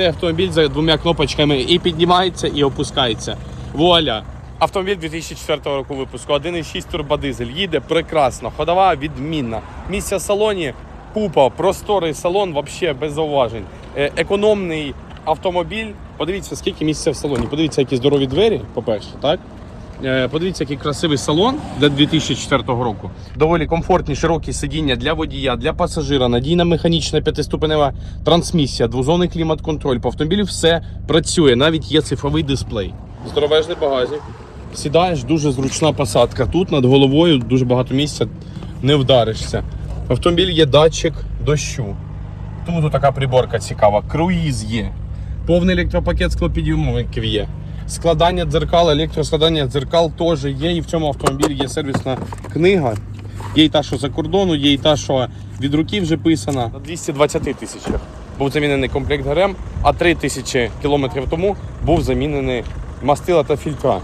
цей автомобіль за двома кнопочками і піднімається, і опускається. Вуаля! Автомобіль 2004 року випуску, 1,6 турбодизель. Їде прекрасно, ходова відмінна. Місця в салоні купа, просторий салон, взагалі без зауважень. Е, Економний автомобіль. Подивіться, скільки місця в салоні. Подивіться, які здорові двері, по-перше, так? Е, Подивіться, який красивий салон для 2004 року. Доволі комфортні, широкі сидіння для водія, для пасажира, надійна механічна п'ятиступенева трансмісія, двозонний клімат-контроль. По автомобілю все працює, навіть є цифровий дисплей. Здоровезний багажник. Сідаєш, дуже зручна посадка. Тут над головою дуже багато місця, не вдаришся. В автомобілі є датчик дощу. Тому тут така приборка цікава. Круїз є. Повний електропакет склопідйомників є. Складання дзеркал, електроскладання дзеркал теж є. І в цьому автомобілі є сервісна книга. Є і та, що за кордону, є і та, що від руки вже писана. На 220 тисячах був замінений комплект ГРМ, а 3 тисячі кілометрів тому був замінений мастила та фільтра.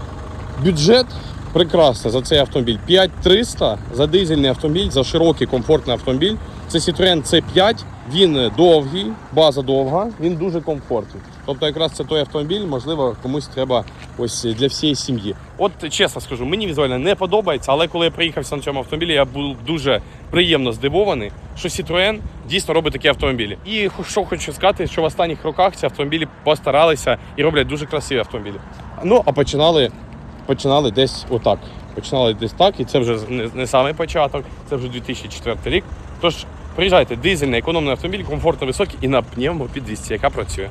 Бюджет прекрасно за цей автомобіль. 5300 за дизельний автомобіль, за широкий комфортний автомобіль. Це Citroen C5. Він довгий, база довга, він дуже комфортний. Тобто, якраз це той автомобіль, можливо, комусь треба ось для всієї сім'ї. От чесно скажу, мені візуально не подобається, але коли я приїхався на цьому автомобілі, я був дуже приємно здивований, що Citroen дійсно робить такі автомобілі. І що хочу сказати, що в останніх роках ці автомобілі постаралися і роблять дуже красиві автомобілі. Ну а починали починали десь отак. Починали десь так, і це вже не, не самий початок, це вже 2004 рік. Тож приїжджайте, дизельний економний автомобіль, комфортно високий і на пневмопідвісці, яка працює.